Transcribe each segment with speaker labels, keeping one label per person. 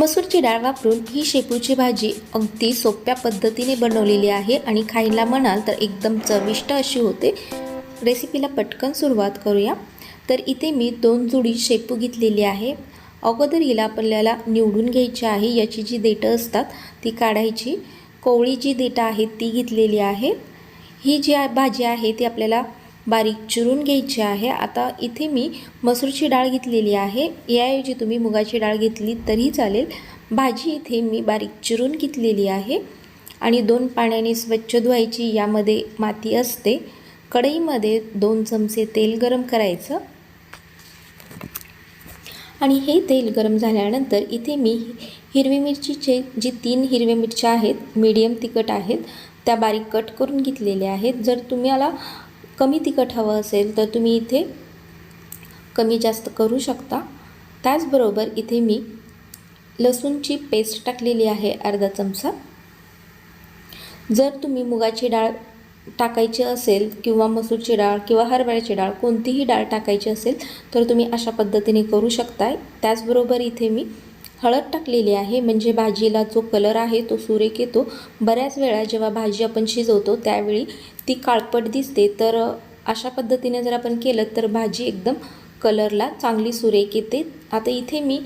Speaker 1: मसूरची डाळ वापरून ही शेपूची भाजी अगदी सोप्या पद्धतीने बनवलेली आहे आणि खायला म्हणाल तर एकदम चविष्ट अशी होते. रेसिपीला पटकन सुरुवात करूया. तर इथे मी दोन जुडी शेपू घेतलेली आहे. अगोदर हिला आपल्याला निवडून घ्यायची आहे याची जी देठं असतात ती काढायची. कोवळी जी देठं आहेत ती घेतलेली आहे. ही जी भाजी आहे ती आपल्याला बारीक चिरून घ्यायची आहे. आता इथे मी मसूरची डाळ घेतलेली आहे. याऐवजी तुम्ही मुगाची डाळ घेतली तरी चालेल. भाजी इथे मी बारीक चिरून घेतलेली आहे. आणि दोन पाण्याने स्वच्छ धुवायची यामध्ये माती असते. कढईमध्ये दोन चमचे तेल गरम करायचं. आणि हे तेल गरम झाल्यानंतर इथे मी हिरवी मिरचीचे जी तीन हिरव्या मिरच्या आहेत मीडियम तिखट आहेत त्या बारीक कट करून घेतलेल्या आहेत. जर तुम्हाला कमी तिखट हवं असेल तर तुम्ही इथे कमी जास्त करू शकता. त्याचबरोबर इथे मी लसूणची पेस्ट टाकलेली आहे अर्धा चमचा. जर तुम्ही मुगाची डाळ टाकायची असेल किंवा मसूरची डाळ किंवा हरभऱ्याची डाळ कोणतीही डाळ टाकायची असेल तर तुम्ही अशा पद्धतीने करू शकताय. त्याचबरोबर इथे मी हळद टाकलेली आहे. म्हणजे भाजीला जो कलर आहे तो सुरेख येतो. बऱ्याच वेळा जेव्हा भाजी आपण शिजवतो त्यावेळी ती काळपट दिसते. तर अशा पद्धतीने जर आपण केलं तर भाजी एकदम कलरला चांगली सुरेख येते. आता इथे मी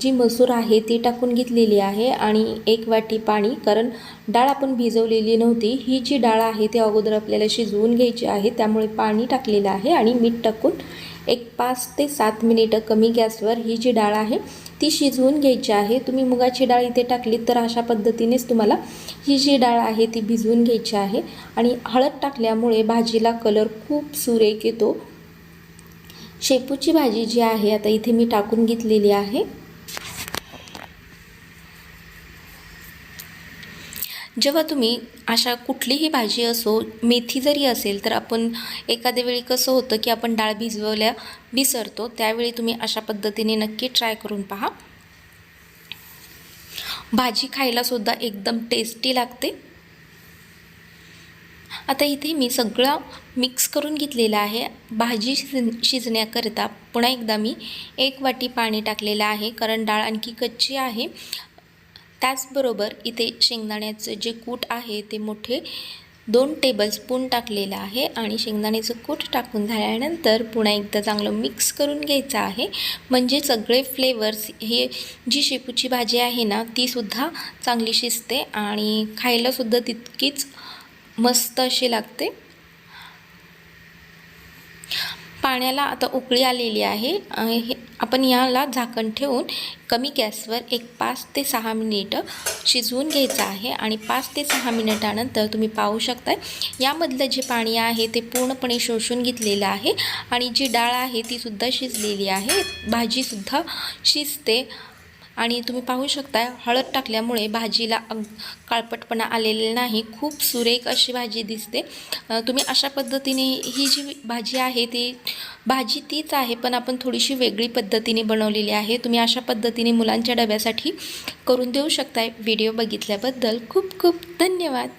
Speaker 1: जी मसूर आहे ती टाकून घेतलेली आहे आणि एक वाटी पाणी कारण डाळ आपण भिजवलेली नव्हती. ही जी डाळ आहे ती अगोदर आपल्याला शिजवून घ्यायची आहे त्यामुळे पाणी टाकलेलं आहे आणि मीठ टाकून एक पाच ते सात मिनिटं कमी गॅसवर ही जी डाळ आहे ती शिजवून घ्यायची आहे. तुम्ही मुगाची डाळ इथे टाकली तर अशा पद्धतीनेच तुम्हाला ही जी डाळ आहे ती भिजवून घ्यायची आहे. आणि हळद टाकल्यामुळे भाजीला कलर खूप सुरेख येतो. शेपूची भाजी जी आहे आता इथे मी टाकून घेतलेली आहे. जेव्हा तुम्ही अशा कुठलीही भाजी असो मेथी जरी असेल तर आपण एखाद्या वेळी कसं होतं की आपण डाळ भिजवल्या विसरतो त्यावेळी तुम्ही अशा पद्धतीने नक्की ट्राय करून पहा. भाजी खायलासुद्धा एकदम टेस्टी लागते. आता इथे मी सगळं मिक्स करून घेतलेलं आहे. भाजी शिज शिजण्याकरिता पुन्हा एकदा मी एक वाटी पाणी टाकलेलं आहे कारण डाळ आणखी कच्ची आहे. त्याचबरोबर इथे शेंगदाण्याचं जे कूट आहे ते मोठे दोन टेबलस्पून टाकलेलं आहे आणि शेंगदाण्याचं कूट टाकून झाल्यानंतर पुन्हा एकदा चांगलं मिक्स करून घ्यायचं आहे. म्हणजे सगळे फ्लेवर्स हे जी शेपूची भाजी आहे ना तीसुद्धा चांगली शिजते आणि खायलासुद्धा तितकीच मस्त अशी लागते. पाण्याला आता उकळी आलेली आहे. हे आपण याला झाकण ठेवून कमी गॅसवर एक पाच ते सहा मिनिटं शिजवून घ्यायचं आहे आणि पाच ते सहा मिनिटानंतर तुम्ही पाहू शकताय यामधलं जे पाणी आहे ते पूर्णपणे शोषून घेतलेलं आहे आणि जी डाळ आहे तीसुद्धा शिजलेली आहे भाजीसुद्धा शिजते आणि तुम्ही पाहू शकता हळद टाकल्यामुळे भाजीला अग काळपटपणा आलेले नाही. खूप सुरेख अशी भाजी दिसते. तुम्ही अशा पद्धतीने ही जी भाजी आहे ती भाजी तीच आहे पण आपण थोडीशी वेगळी पद्धतीने बनवलेली आहे. तुम्ही अशा पद्धतीने मुलांच्या डब्यासाठी करून देऊ शकताय. व्हिडिओ बघितल्याबद्दल खूप खूप धन्यवाद.